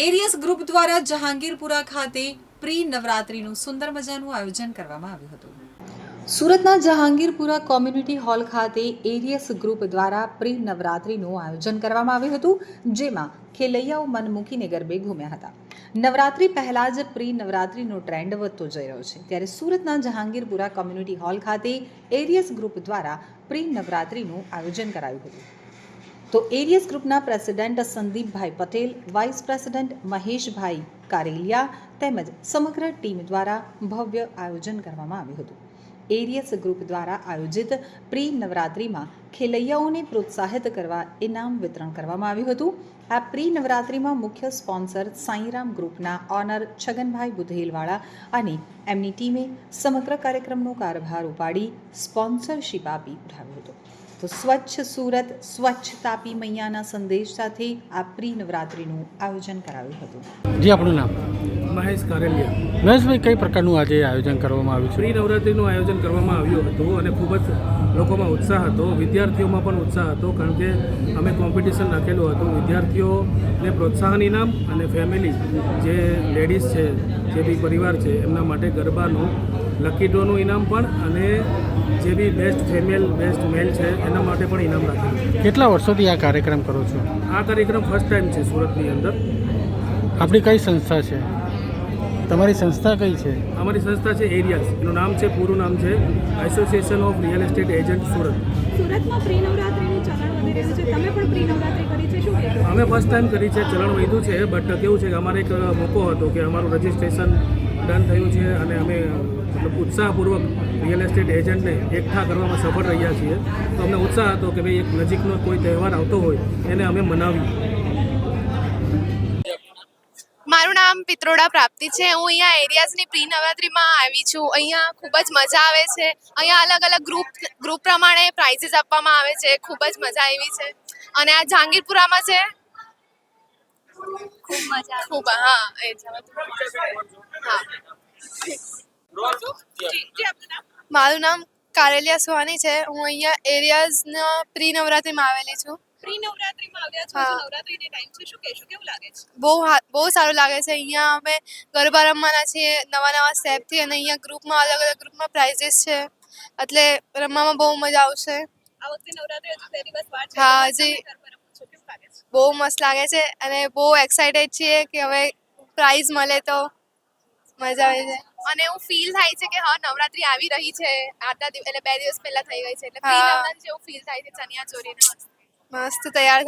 Arrears group દ્વારા જહાંગીરપુરા ખાતે pre નવરાત્રીનું સુંદર મજાનું આયોજન કરવામાં આવ્યું હતું. સુરતના જહાંગીરપુરા કોમ્યુનિટી હોલ ખાતે એરિયસ ગ્રુપ દ્વારા પ્રી નવરાત્રીનું આયોજન કરવામાં આવ્યું હતું, જેમાં ખેલૈયાઓ મન મૂકીને ગરબે ઘૂમ્યા હતા. નવરાત્રી પહેલાં જ પ્રી નવરાત્રીનો ટ્રેન્ડ વધતો જઈ રહ્યો છે. ત્યારે સુરતના જહાંગીરપુરા કોમ્યુનિટી હોલ ખાતે એરિયસ ગ્રુપ દ્વારા પ્રી નવરાત્રીનું આયોજન કરાયું હતું. તો એરિયસ ગ્રુપના president Sandeepbhai Patel, vice president Maheshbhai Kareliya તેમજ સમગ્ર ટીમ દ્વારા ભવ્ય આયોજન કરવામાં આવ્યું હતું. એરિયસ ગ્રુપ દ્વારા આયોજિત પ્રી નવરાત્રિમાં ખેલૈયાઓને પ્રોત્સાહિત કરવા ઇનામ વિતરણ કરવામાં આવ્યું હતું. આ પ્રી નવરાત્રિમાં મુખ્ય સ્પોન્સર સાંઈરામ ગ્રુપના ઓનર છગનભાઈ બુધેલવાળા અને એમની ટીમે સમગ્ર કાર્યક્રમનો કારભાર ઉપાડી સ્પોન્સરશીપ આપી ઉઠાવ્યો હતો. તો સ્વચ્છ સુરત સ્વચ્છ તાપી મૈયાના સંદેશ સાથે આ પ્રી નવરાત્રિનું આયોજન કરાવ્યું હતું. જી, આપણું નામ. મહેશ કારેલિયા. મહેશભાઈ કઈ પ્રકારનું આજે આયોજન કરવામાં આવ્યું છે? પ્રી નવરાત્રિનું આયોજન કરવામાં આવ્યું હતું અને ખૂબ જ લોકોમાં ઉત્સાહ હતો વિદ્યાર્થીઓમાં પણ ઉત્સાહ હતો કારણ કે અમે કોમ્પિટિશન રાખેલું હતું. વિદ્યાર્થીઓને પ્રોત્સાહન ઇનામ અને ફેમિલી જે લેડીઝ છે જે બી પરિવાર છે એમના માટે ગરબાનું લકી ડ્રોનું ઇનામ પણ અને જે બી બેસ્ટ ફિમેલ બેસ્ટ મેલ છે એના માટે પણ ઇનામ રાખ્યું કેટલા વર્ષોથી આ કાર્યક્રમ કરો છો? આ કાર્યક્રમ ફર્સ્ટ ટાઈમ છે સુરતની અંદર. આપણી કઈ સંસ્થા છે? તમારી સંસ્થા કઈ છે? અમારી સંસ્થા છે એરિયાસ એનું નામ છે પૂરું નામ છે association of real estate agent Surat. સુરતમાં પ્રી નવરાત્રીનું ચલણ વધી રહ્યું છે. તમે પણ પ્રી નવરાત્રી કરી છે? શું અમે ફર્સ્ટ ટાઈમ કરી છે ચલણ વધ્યું છે બટ કેવું છે કે અમારે એક મોકો હતો કે અમારું રજિસ્ટ્રેશન ડન થયું છે અને અમે મતલબ ઉત્સાહપૂર્વક રિયલ એસ્ટેટ એજન્ટને એકઠા કરવામાં સફળ રહ્યા છીએ. તો અમને ઉત્સાહ હતો કે ભાઈ એક નજીકનો કોઈ તહેવાર આવતો હોય એને અમે મનાવીએ. મારું નામ પિત્રોડા પ્રાપ્તિ છે. હું અહીંયા એરિયાઝની પ્રી નવરાત્રિમાં આવી છું. અહીંયા ખૂબ જ મજા આવે છે. અહીંયા અલગ અલગ ગ્રુપ ગ્રુપ પ્રમાણે પ્રાઇઝીસ આપવામાં આવે છે. ખૂબ જ મજા આવી છે. અને આ જહાંગીરપુરામાં છે? ખૂબ મજા ખૂબ હા એ હા. મારું નામ કારેલિયા સુહાની છે. હું અહીંયા એરિયાઝના પ્રી નવરાત્રિમાં આવેલી છું. પ્રી નવરાત્રીમાં આવ્યા છો. આજે ટાઈમ છે શું કહેશો? કેવું લાગે છે? બહુ બહુ સારું લાગે છે. અહીંયા અમે ગરબા રમવાના છીએ નવા નવા સ્ટેપથી અને અહીંયા ગ્રુપમાં અલગ અલગ ગ્રુપમાં પ્રાઇઝીસ છે. એટલે રમવામાં બહુ મજા આવશે. આ વખતે નવરાત્રી હજુ બે દિવસ વાર છે હા, છો છે બહુ મસ્ત લાગે છે અને બહુ એક્સાઇટેડ છીએ કે હવે પ્રાઇઝ મળે તો મજા આવે છે અને એવું ફીલ થાય છે કે હા નવરાત્રી આવી રહી છે. આટલા દિવસ એટલે બે દિવસ પહેલા થઈ ગઈ છે. એટલે ફીલ. જેવું ફીલ થાય છે ચણિયા ચોરીને મસ્ત તૈયાર